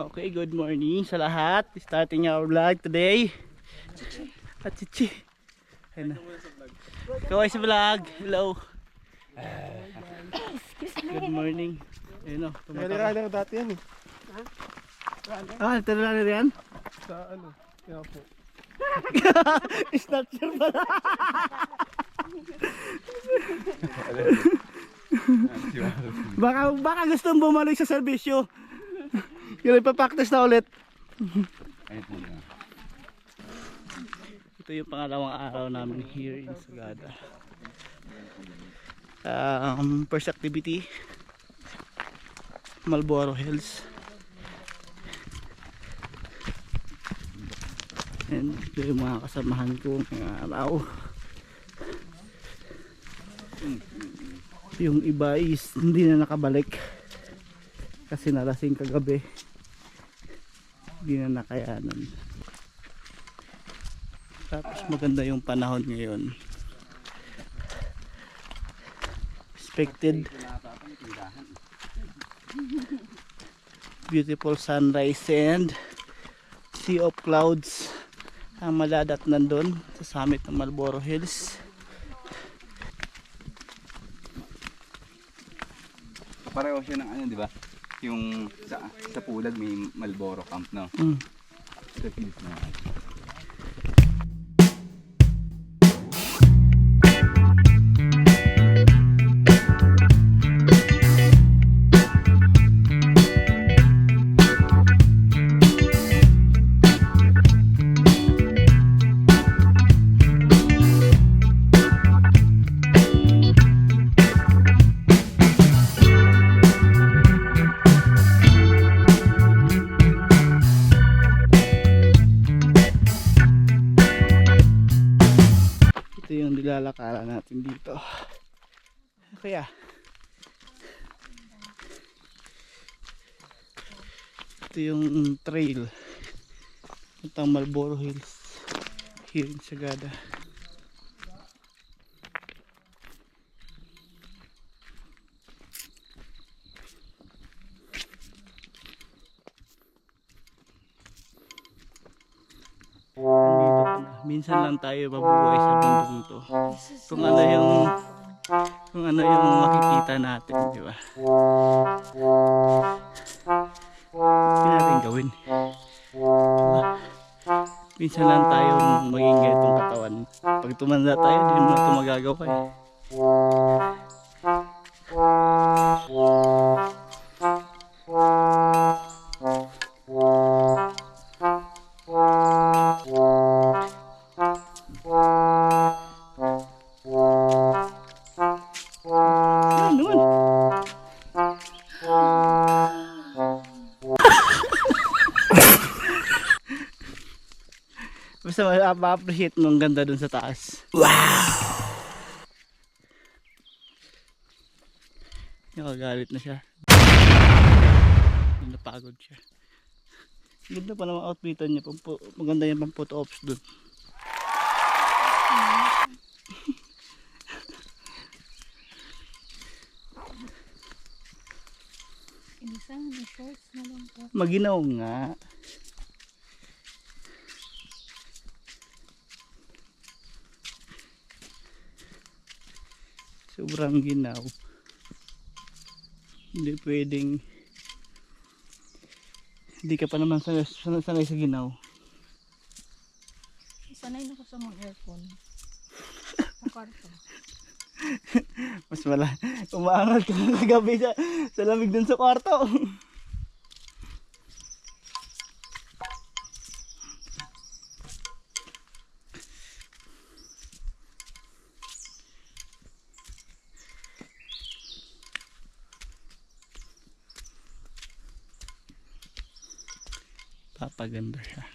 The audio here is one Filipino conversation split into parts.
Okay, good morning sa lahat. Starting our vlog today. At chichi. Ayun na. Kaway sa vlog. Hello. Good morning. Ayun o. Nalirali ko dati yan eh. Ah, tara na yan? Sa ano, kaya po. Snatcher pala. baka, baka gustong bumalik sa serbisyo. Yung ipapractice na ulit. Ito yung pangalawang araw namin here in Sagada. Um, first activity, Malboro Hills. And ito yung mga kasamahan ko ngayong araw. Yung iba is hindi na nakabalik kasi nalasing kagabi. Hindi na nakayanan. Tapos maganda yung panahon ngayon. Expected beautiful sunrise and sea of clouds ang maladat nandun sa summit ng Marlboro Hills. Pareho siya ng ano, di ba? Yung sa, sa Pulag may Malboro Camp, no? Mm. Sa Hills na. Natin dito. Kaya ito yung trail puntang Marlboro Hills here in Sagada. Na. Minsan lang tayo mabuhay sa bundong to. Kung ano yung kung ano yung makikita natin, di ba? Hindi natin gawin. Minsan lang tayo maging ganitong katawan. Pag tumanda tayo, hindi mo na ito magagawa eh. Ma-appreciate mo ang ganda dun sa taas. Wow! Nakagalit na siya. Napagod siya. Ganda pa naman outfitan niya. Maganda yung pang photo ops dun. May shorts na lang po. Maginaw nga. Sobrang ginaw. Hindi pwedeng hindi ka pa naman sanay, sanay, sanay sa ginaw. Sanay na ko sa mga aircon. Sa kwarto. Mas wala. Umaangal ka sa gabi sa, sa lamig dun sa kwarto. Papaganda siya.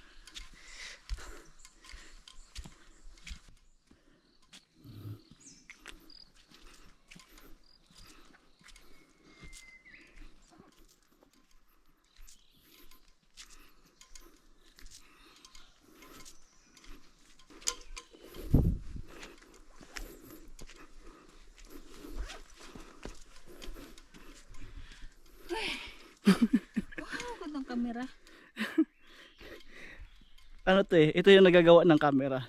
Wow, gandang camera. Ano to eh, ito yung nagagawa ng camera.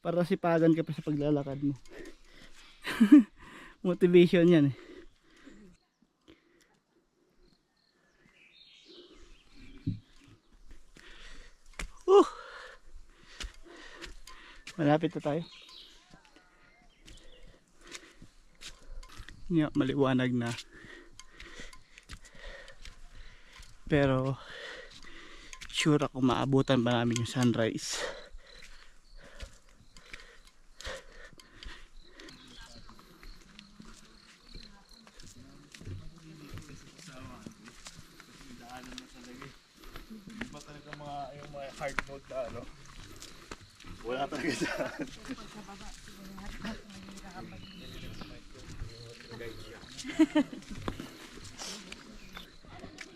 Para sipagan ka pa sa paglalakad mo. Motivation yan eh. Uh! Malapit na tayo. Nga, maliwanag na. Pero sure ako maabutan pa namin yung sunrise.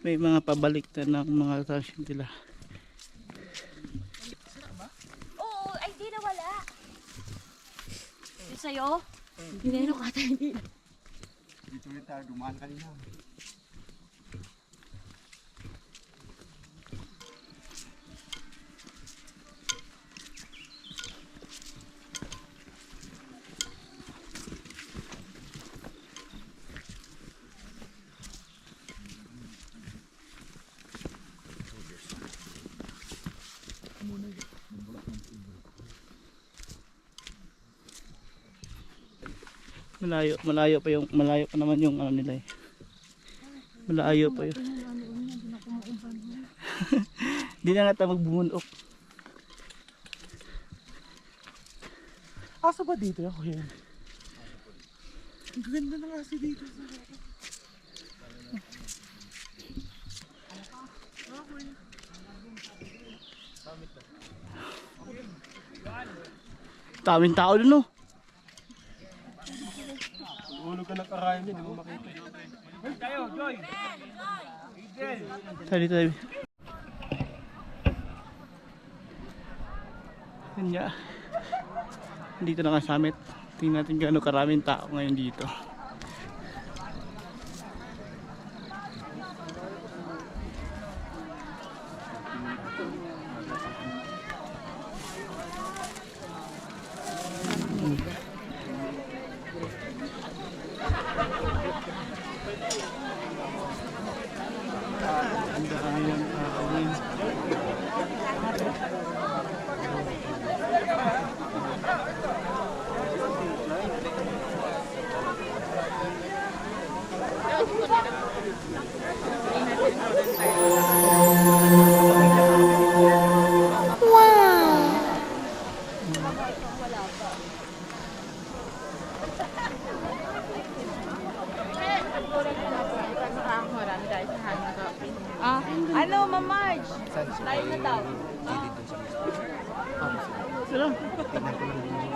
May mga pabalik na ng mga attraction nila. Oo, ay di na wala. Yung sa'yo? Hindi na yun kata hindi na. Dito ulit tayo, dumaan kanina. Malayo, malayo pa yung malayo pa naman yung ano nila eh. Malayo pa yun. Hindi na nga tayo magbunok. Asa ba dito ako yun? Ang ganda na kasi dito. Daming tao dun no. Ulog ka ng karayan yun, hindi mo makita. Tara dito tayo. Nga. Dito na ka summit. Tingnan natin gaano karaming tao ngayon dito. ah. Tignan ko lang buti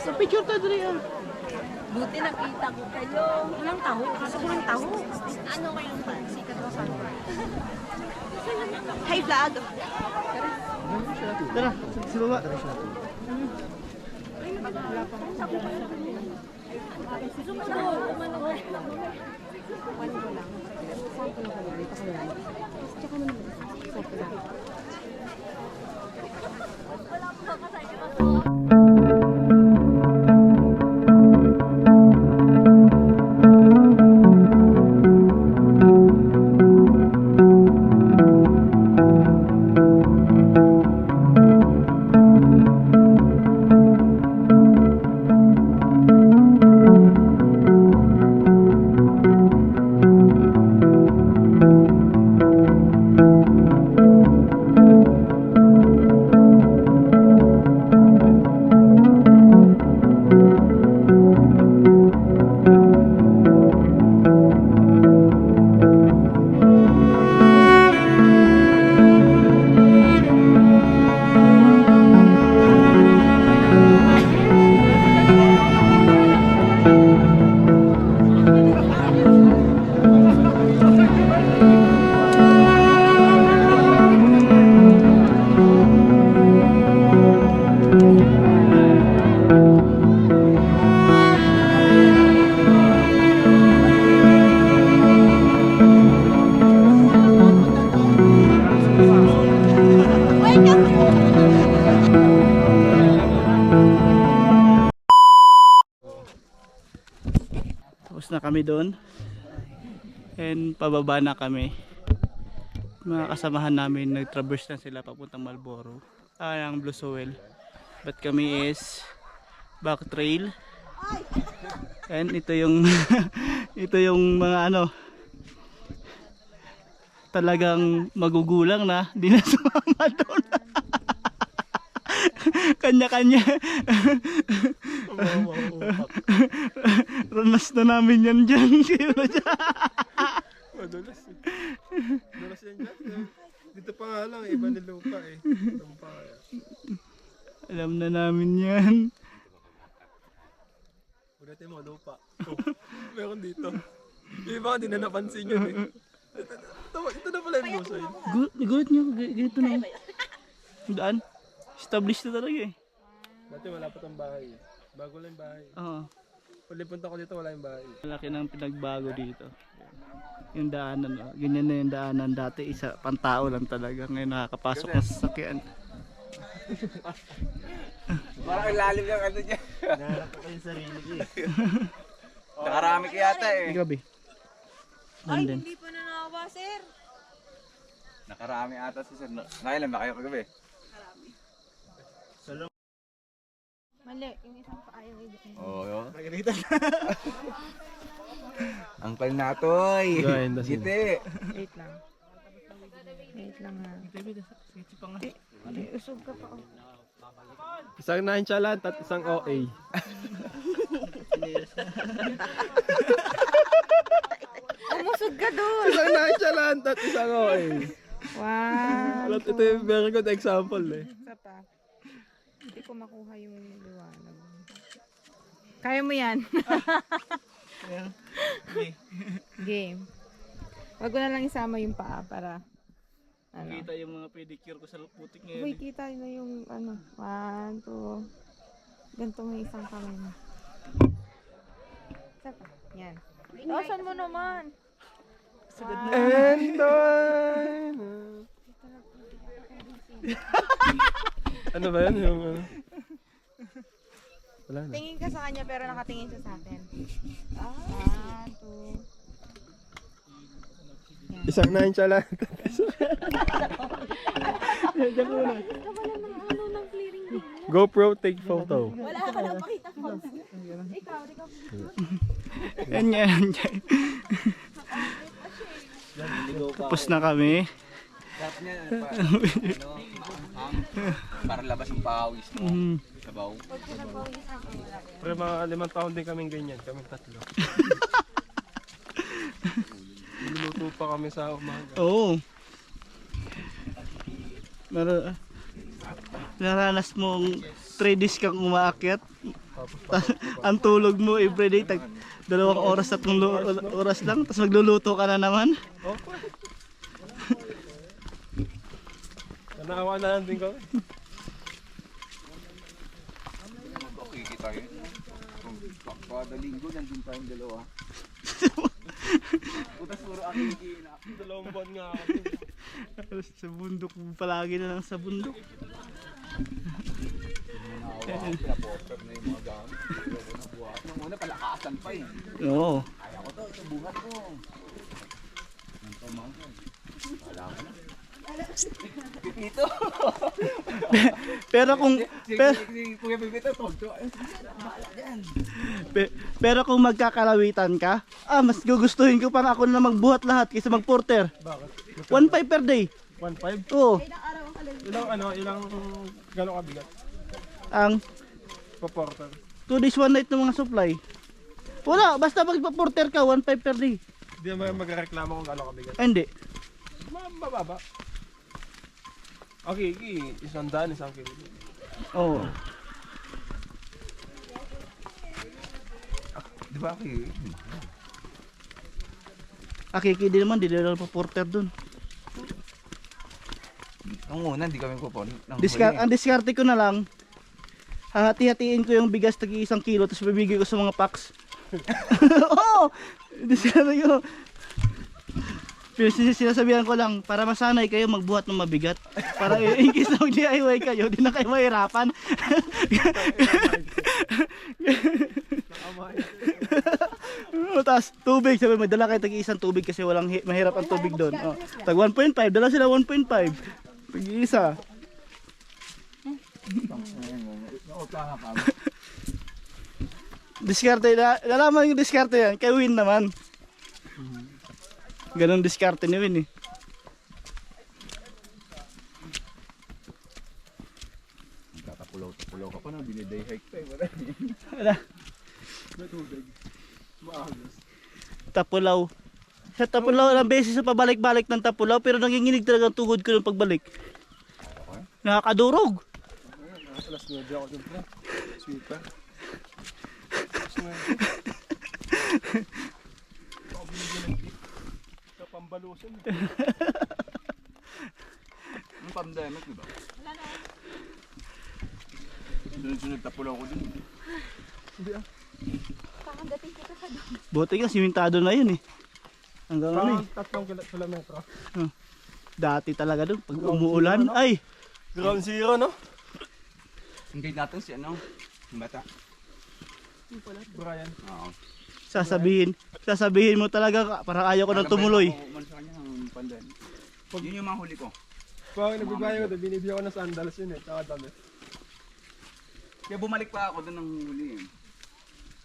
Sa picture tayo dali ah. Buti nakita ko kayo. Walang taho. Gusto ko ng. Ano kayong pa? Sikat ko sa Hi vlog. Tara, sa baba. Tara, sa baba. Wala pa. Sumunod, umanong. One ko lang. Sample ko lang. Tsaka naman. Sample lang. Kami doon. And pababa na kami. Mga kasamahan namin, nag-traverse na sila papuntang Malboro. Ah, ang Blue Soil. But kami is back trail. And ito yung ito yung mga ano talagang magugulang na di na sumama doon. Kanya-kanya. Ranas na namin yan dyan. Dyan. Madulas eh. Madulas yan dyan. Dito pa nga lang, iba ni lupa eh. Lupa. Alam na namin yan. Ulitin mo, lupa. Oh, meron dito. Yung iba hindi na napansin yun eh. Ito, ito, na pala yung busoy. Gu- Gulat nyo, g- ganito na Daan. Established na talaga eh. Dati malapit ang bahay. eh. Bago lang yung bahay. Oo. Pag punta ko dito, wala yung bahay. Malaki ng pinagbago dito. Yung daanan, oh. ganyan na yung daanan. Dati isa, pantao lang talaga. Ngayon nakakapasok ng sasakyan. Parang lalim yung ano dyan. Nahanap ko yung sarili ko eh. Nakarami ka yata eh. Gabi. Ay, hindi pa nanawa, sir. Nakarami ata si Sir. Nakailan ba kayo kagabi? Mali, yung isang pa ayaw i Oo. Oh, Ang pal na. Gain na sila. Giti. Wait lang. Wait lang ha. Hindi, usog ka pa. Oh. Isang nonchalant at isang OA. Umusog ka doon. Isang nonchalant at isang OA. Wow. Alam, ito yung very good example eh. Isa pa. Hindi ko makuha yung liwanag. Kaya mo yan. Game. Wag ko na lang isama yung paa para ano. Kita yung mga pedicure ko sa putik ngayon. Uy, kita na yung ano. One, two. Ganito may isang kamay mo. Isa pa. Yan. Tawasan mo naman. And I... ano ba yun? Yung ano? Wala na. Tingin ka sa kanya pero nakatingin siya sa atin. One, two. Isang nonchalant. GoPro take photo. Wala ka lang pakita mo. Ikaw, ikaw. Yan yan. yan. Tapos na kami. Sarap niya. pa- Ano. Para labas yung pawis mo. Mm. Sabaw. Pero mga limang taon din kaming ganyan. Kaming tatlo. Luluto pa kami sa umaga. Oo. Nar naranas mong 3 days kang umaakyat. Tapos Ang tulog mo everyday tag dalawang oras at oras lang tapos magluluto ka na naman. Okay. Nanawa na lang din kami. Kikita yun. Kung pa- Kada linggo, nandun tayong dalawa. Putas puro akikina. Dalawang buwan nga ako. sa bundok palagi na lang sa bundok. Pinaposter na yung mga gamit. Nung una, palakasan pa eh. Oo. Kaya ko to, ito buhat ko. Nang tumangko. Wala ko na. Pipito. Pero kung pero. Ay, pero kung magkakalawitan ka, ah mas gugustuhin ko pang ako na magbuhat lahat kaysa magporter. Bakit? 1.5 per day. 1.5? Oo. Ilang ano, ilang gano'ng kabigat? Ang Paporter. 2 days 1 night ng mga supply. Wala, basta magpa-porter ka 1.5 per day. Hindi naman magreklamo kung gano'ng kabigat. Ah, hindi. Ma- Mababa. Okay, okay. Isang daan, isang kilo. Oo. Di ba kayo? Akiki din naman, di na lang pa-porter dun. Nung una, hindi kami kupon. Nung Discard, huli. ang diskarte ko na lang, hahati-hatiin ko yung bigas tagi isang kilo tapos bibigay ko sa mga packs. Oo! Diskarte ko. Pero sin- sinasabihan ko lang, para masanay kayo magbuhat ng mabigat. Para in case na mag-DIY kayo, di na kayo mahirapan. Tapos tubig, sabi may dala kayo tag-iisang tubig kasi walang hi- mahirap ang tubig doon. Oh, tag 1.5, dala sila 1.5. Tag-iisa. Diskarte na, nalaman yung diskarte yan, kay Win naman. Ganon diskarte ni Win eh. Tatapulaw-tapulaw ka pa na, biniday hike pa eh. Wala. Tapulaw. Sa Tapulaw, ilang beses sa pabalik-balik ng Tapulaw, pero nanginginig talaga ang tuhod ko ng pagbalik. Nakakadurog. Alas 9 ako dun pre. Sweeper. Alas 9. Ako binigyan ng tip. Sa pambalusin. Yung pandemic, di ba? Sunod-sunod tapulaw ko din. Hindi ah. Kakagating kita sa doon. Buti nga, simentado na yun eh. Hanggang ano eh. Tatlong kilo- kilometro. Dati talaga doon, pag umuulan, ay, Ground zero no? Yung guide natin si ano? Yung bata. Brian. Oo. Sasabihin, sasabihin mo talaga, parang ayaw ko nang tumuloy. Pandemic. Yun yung mga huli ko. Pag nagbabayo ko doon, binibigyan ko ng sandals yun eh. Tsaka damit. Kaya bumalik pa ako doon ng huli eh.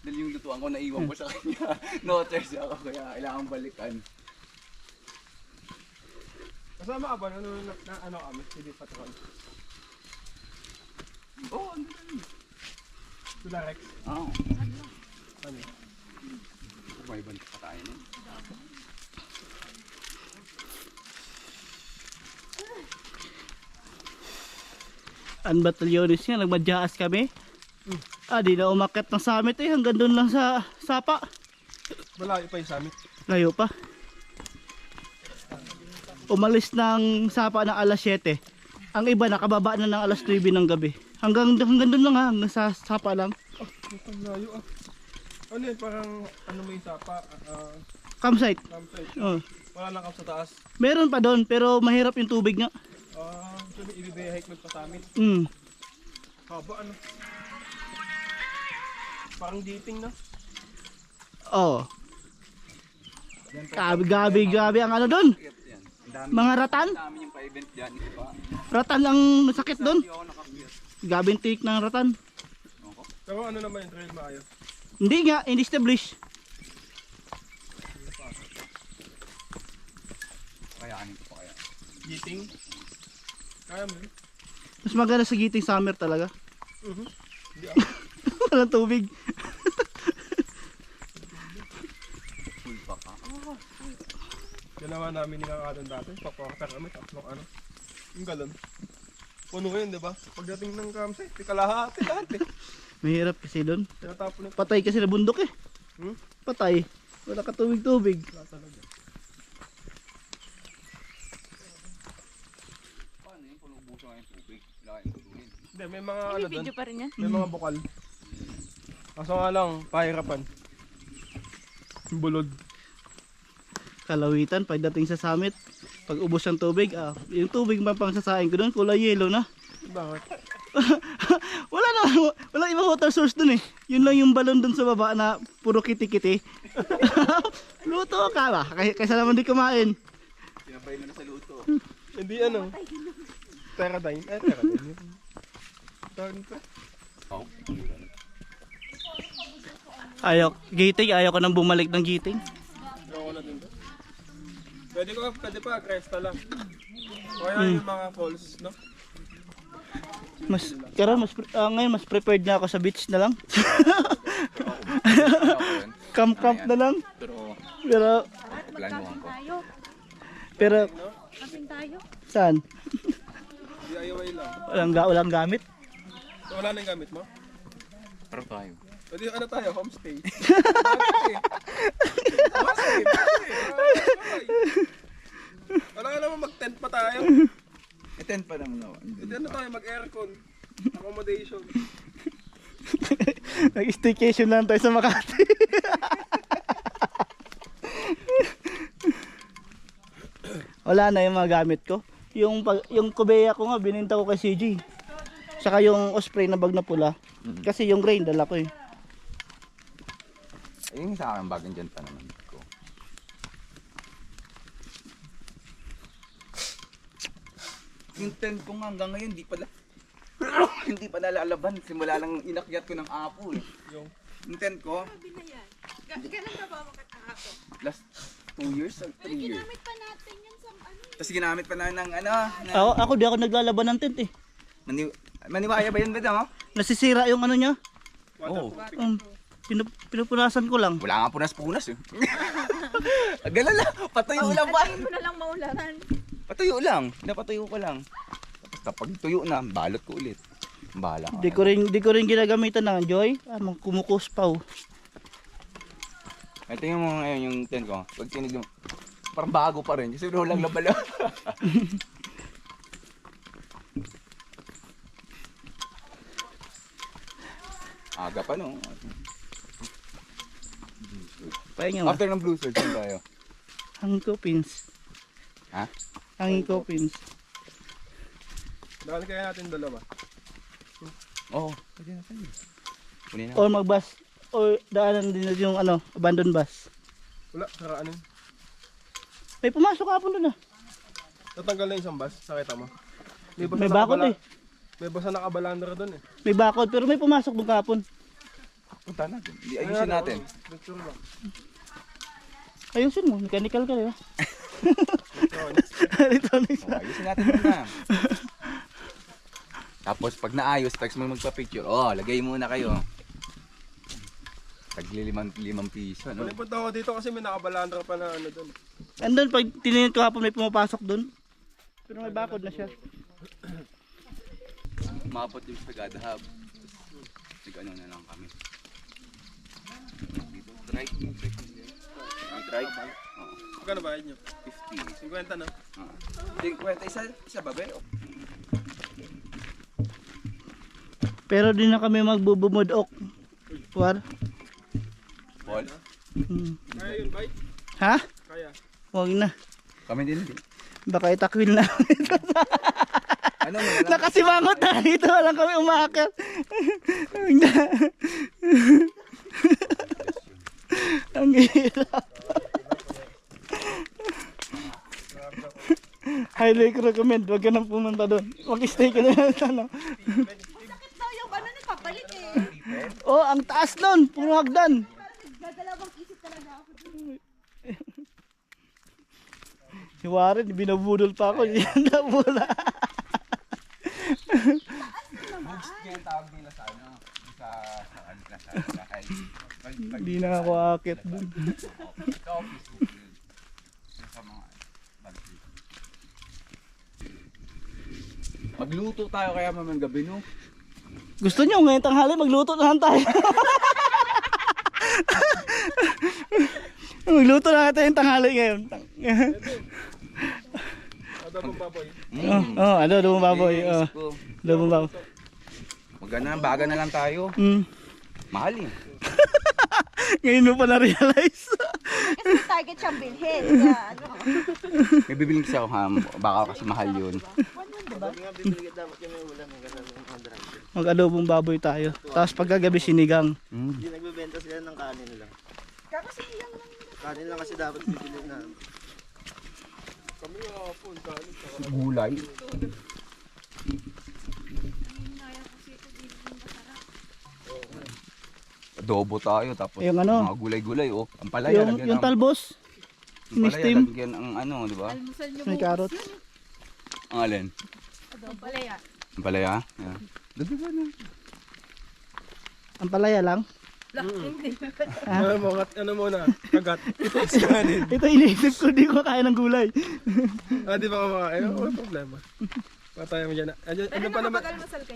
Dahil yung lutuan ko naiwan ko sa kanya. no choice ako kaya kailangan balikan. Kasama ka ba? Ano, na, na, ano kami? Hindi patrol. Oo, oh, ano na Sila Rex. Oo. Ano? Balik pa tayo nun. Ang batalyonis nga, nagmadyaas kami. Ah, di na umakit ng summit eh, hanggang doon lang sa sapa. Malayo pa yung summit. Layo pa. Umalis ng sapa ng alas 7. Ang iba nakababa na ng alas 9 ng gabi. Hanggang hanggang doon lang ha, hanggang sa sapa lang. Oh, layo ah. Ano yun? Parang ano may sapa? Uh, Campsite. campsite. Oh. Wala lang kap sa taas. Meron pa doon pero mahirap yung tubig nga. Ah, uh, so ibibigay hike mo pa sa amin. Mm. Haba ano? Parang dating na. Oh. Gabi, gabi, gabi ang ano doon. Mga ratan. Dami yung pa-event dyan. Ratan ang sakit doon. Nakakuyot. Gabing tik ng ratan. Pero ano naman yung trail maayo? Hindi nga, hindi established. Kayaanin ko pa kaya. Dating? Kaya mo yun? Mas maganda sa giting summer talaga. Mhm. Hindi ako. Walang tubig. Full pa ka. Namin ni Kakadon dati. Papawater kami. Tatlong ano. Yung galon. Puno yun, di ba? Pagdating ng campsite, di kalahati lahat eh. Mahirap kasi doon. Patay kasi na bundok eh. Hmm? Patay. Wala ka tubig-tubig. Paano yun? Kung ubusan nga yung tubig. Wala kayong tubig. Hindi, may mga ano May doon. video pa rin yan. May mga bukal. Kaso nga lang, pahirapan. Yung Bulod. Kalawitan pagdating sa summit. Pag ubos ng tubig, ah, yung tubig pa pang sasain ko doon, kulay yellow na. Bakit? wala na, wala ibang water source doon eh. Yun lang yung balon doon sa baba na puro kiti-kiti. Luto ka ba? Kay kaysa naman di kumain. Pinabay mo na sa luto. Hindi ano. Pterodine. Eh, pterodine. yun. Tawag nito. Oo. Ayaw, giting, ayaw ko nang bumalik ng giting. Pwede ko, pwede pa, cresta lang. O kaya yung mga falls, no? Mas, kaya mas, ah, ngayon mas prepared na ako sa beach na lang. camp camp na lang. Pero, Pero, planuhan ko. Pero, tayo. saan? DIY lang. Walang, ga, walang gamit. So, wala na yung gamit mo? Pero tayo. Pwede ano tayo, homestay. Wala ka naman mag-tent pa tayo. Tent pa naman ako. Hindi ano tayo, mag-aircon. Accommodation. Nag-staycation lang tayo sa Makati. Wala na yung mga gamit ko. Yung pag, yung kubeya ko nga bininta ko kay CJ. Saka yung osprey na bag na pula. Kasi yung grain dala ko eh. Yung sa akin, bagong dyan pa naman Yung tent ko nga hanggang ngayon, hindi pala, hindi pa nalalaban. Simula lang inakyat ko ng apo eh. Yung, Yung tent ko, Sabi na yan. Ga- Kailan ka ba makatahapon? last 2 years or 3 years. Ginamit pa natin yan sa ano. Tapos ginamit pa na ng ano, na, Ako, ako di ako naglalaban ng tent eh. mani, maniwaya ba yun ba no? Nasisira yung ano niya. Oo. Um, pinu- pinupunasan ko lang. Wala nga punas-punas eh. Galala, patuyo lang ba? Antayin mo na lang maulanan. Patuyo lang, napatuyo ko lang. Tapos kapag tuyo na, balot ko ulit. Bahala ka. Di ko rin, di ko rin ginagamitan ng joy. Ah, kumukuspaw. Ay, tingnan mo ngayon yung tent ko. Pag tinig mo, parang bago pa rin. Kasi walang labala. Aga pa no. Pahinga mo. After ng blue sword, saan tayo? Hangin ko pins. Ha? Hangin ko pins. dahil kaya natin dalawa. Oo. Oh, pwede na tayo. Kunin na. Or magbus. Or daanan din yung ano, abandoned bus. Wala, saraan yun. May pumasok kapon doon ah. Natanggal na yung isang bus, nakita mo. May basa bakod nakabala- eh. May basa nakabalandra doon eh. May bakod pero may pumasok doon kapon. Punta natin. Di ayusin natin. Picture. Ayusin mo, mechanical ka di ba? Electronics. Electronics Oh, ayusin natin muna. Tapos pag naayos, text mo magpa-picture. Oh, lagay muna kayo. Tagli limang, limang piso, no? Palipunta ako dito kasi may nakabalandra pa na ano doon. Andun pag tiningin ko hapon may pumapasok doon. Pero may bakod na siya. Umabot yung Sagada Hub. Nag-ano na lang kami. Dito, drive. Drive. Oo, Magkano bayad nyo? 50. 50 na. Ah. Hindi, kwenta isa, isa ba, be? Pero di na kami magbubumudok. War? Paul? Hmm. Kaya yun, bye. Ha? Kaya. Huwag na. Kami din. Baka itakwil na. Ano mo? Nakasimangot na dito. Walang kami na. Ang hirap. Highly recommend. Huwag ka nang pumunta doon. Mag-stay ka na lang sa ano. Bakit daw yung ano nagpapalit eh? Oh, ang taas doon. Puro hagdan. Gagalawang isip talaga ako. Si Warren, binabudol pa ako. Yan na pula. Kaya ang tawag nila sa ano? Sa, sa, ano na sa Hindi na ako akit doon. Sa office book yun. Yung Sa mga bagay. Magluto tayo kaya mamang gabi no? Gusto nyo ngayon tanghali magluto na lang tayo. magluto na natin yung tanghali ngayon. Ada pong baboy. oh, oh, ano, lumang baboy. Oh, lumang baboy. Magana, baga na lang tayo. Mm. Mahal eh. Ngayon mo pa na-realize. Kasi target siyang bilhin. Kaya ano. May bibiling kasi ako ha. Baka kasi mahal yun. Mag-adobong baboy tayo. Tapos pagkagabi sinigang. Mm. Hindi nagbebenta sila ng kanin lang. Kakasiyang lang. Kanin lang kasi dapat bibili na. Kami nga po, kanin. Gulay. Adobo tayo tapos Yung ano? mga gulay-gulay oh. Ang palaya Yung, lagyan yung ng, talbos. ang palaya lagyan ang ano, di ba? Almusal niyo May carrot. Ang alin? Ang palaya. Ang palaya? Yeah. Dagdagan na. Ang palaya lang. Hindi. Ano mo, ano muna, kagat. Ito is kanin. Ito iniisip ko, di ko kaya ng gulay. Ah, di ba kumakain? Wala problema. Patay mo dyan. Ano, ano pa naman,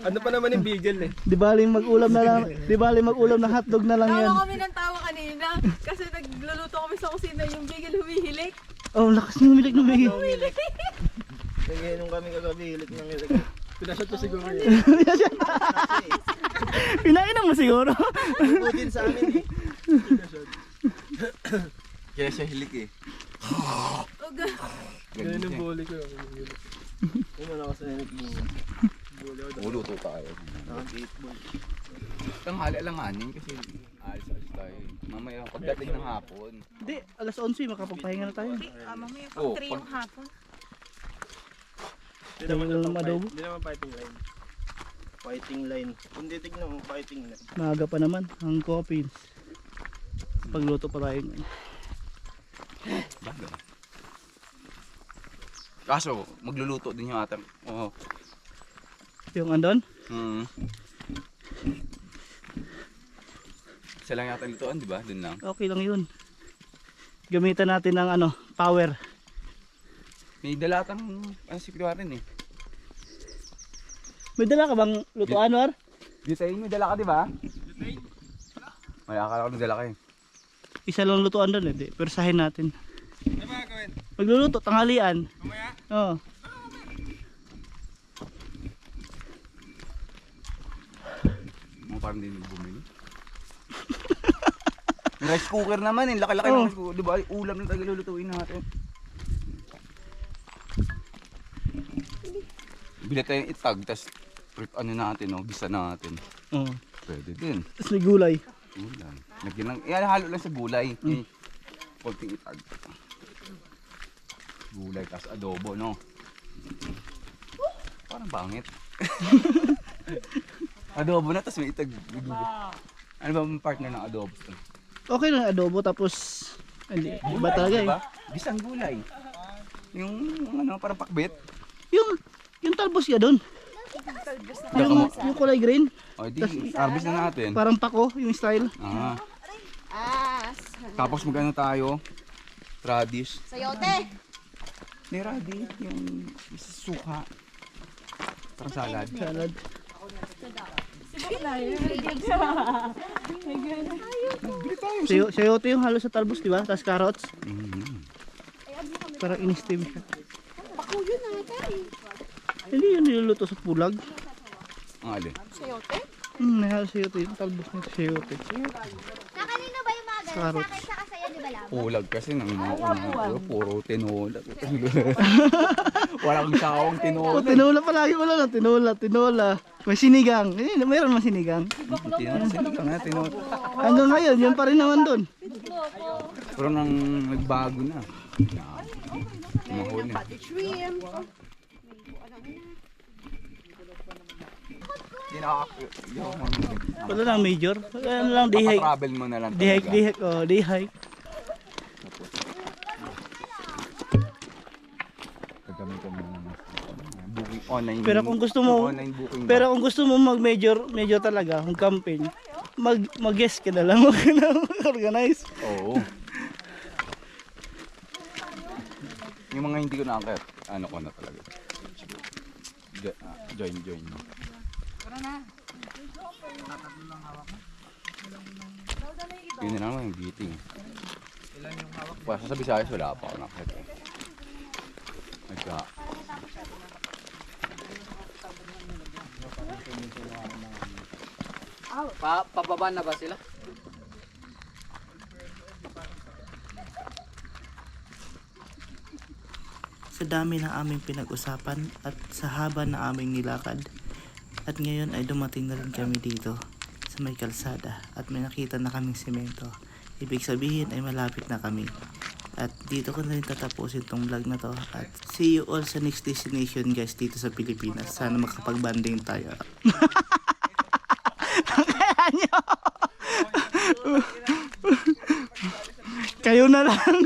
ano pa naman yung bigel eh. Di baling mag-ulam na lang. Di baling mag-ulam ng hotdog na lang yan. Tawa kami ng tawa kanina kasi nagluluto kami sa kusina yung bigel humihilik. Oh, lakas ng umilig ng bigil. Nag-inom kami kagabi, hilik ng hilik. Pinashot ko siguro yun. Pinainom mo siguro. Bubo din sa amin eh. Kaya siya hilik eh. Ganyan siya. bully ko. Yung wala ko sa hilik mo. Uluto tayo. Nakag-8 ball. Tanghali alanganin kasi alis-alis gulay. Mamaya, pagdating ng hapon. Hindi, alas 11 makapagpahinga na tayo. Ah, mamaya pag 3 yung hapon. Hindi Dami na naman adobo. Hindi naman fighting line. Fighting line. Kung titignan mo, fighting line. Maaga pa naman, ang coffee. Pagluto pa tayo ngayon. Bagay. Kaso, magluluto din yung atang. Oo. Yung andon, Hmm. Isa lang yata lutuan, di ba? Dun lang. okay lang yun. Gamitan natin ng ano, power. May dalatang, ano si rin eh. May dala ka bang lutuan, War? Butane, may dala ka, di ba? May akala ko may dala ka eh. Isa lang lutuan doon eh. di. Persahin natin. Ano ba gagawin? Magluluto, tanghalian. Mamaya? Oo. Mo parang din bumili. Rice cooker naman eh. Laki-laki Oh. ng rice cooker. Di ba? Ulam na tayo lulutuin natin. Bilat tayong itag, tas ano natin, no? Gisa natin. Oo. Pwede din. Tapos may gulay. Ulam. Lagyan lang, yan halo lang sa gulay. Mm. Konting itag. Gulay, tas adobo, no? Parang bangit. adobo na, tas may itag. Ano ba ang partner ng adobo? Okay lang adobo tapos hindi iba talaga eh. Diba? Gisang gulay. Yung ano, parang pakbit. Yung yung talbos ya doon. Yung, yung kulay green, O di, harvest na natin. parang pako yung style. Ah. Ah, Tapos magano tayo? Radish. sayote. Ni radi, yung suka. Parang salad. Salad. Tayo. Sayo, sayote yung halo sa talbos, di ba? Tapos carrots. Mm. Parang in-steam siya. Bako yun ata eh. Hindi yun niluluto sa pulag. Ang alin? Sayote? Hmm, may halo sayote. Yung talbos nito sayote. Sa kanino ba yung mga ganun? Sa akin, saka sa'yo, di ba labo? Pulag kasi nang mga una. Puro tinola. Walang sawang Oh, tinola. tinola palagi wala na. Tinola, tinola. May sinigang. Eh, mayroon man sinigang. Tinola, sinigang nga, tinola. Hanggang ngayon, yun pa rin naman doon. Pero nang nagbago na. Mahuli. Shrimp. Hindi nakak... Wala lang major. Wala lang hike. Papatravel mo na lang hike, talaga. hike. Oh, hike. Gagamitin mo ng booking online. Pero kung gusto mo- online booking. Pero kung gusto mo mag major, major talaga, kung camping, mag mag guest ka na lang, ka na organize. Oo. Yung mga hindi ko nakakit, ano ko na talaga. Ah, join, join. Yun na naman yung beating. Ilan yung hawak? Pa, sa Visayas wala pa ako nakakita. Nagka... Pa, pababa na ba sila? Sa dami ng aming pinag-usapan at sa haba na aming nilakad. At ngayon ay dumating na rin kami dito sa may kalsada at may nakita na kaming semento. Ibig sabihin ay malapit na kami. At dito ko na rin tatapusin tong vlog na to. At see you all sa next destination guys dito sa Pilipinas. Sana makapag-banding tayo. Kayo na lang.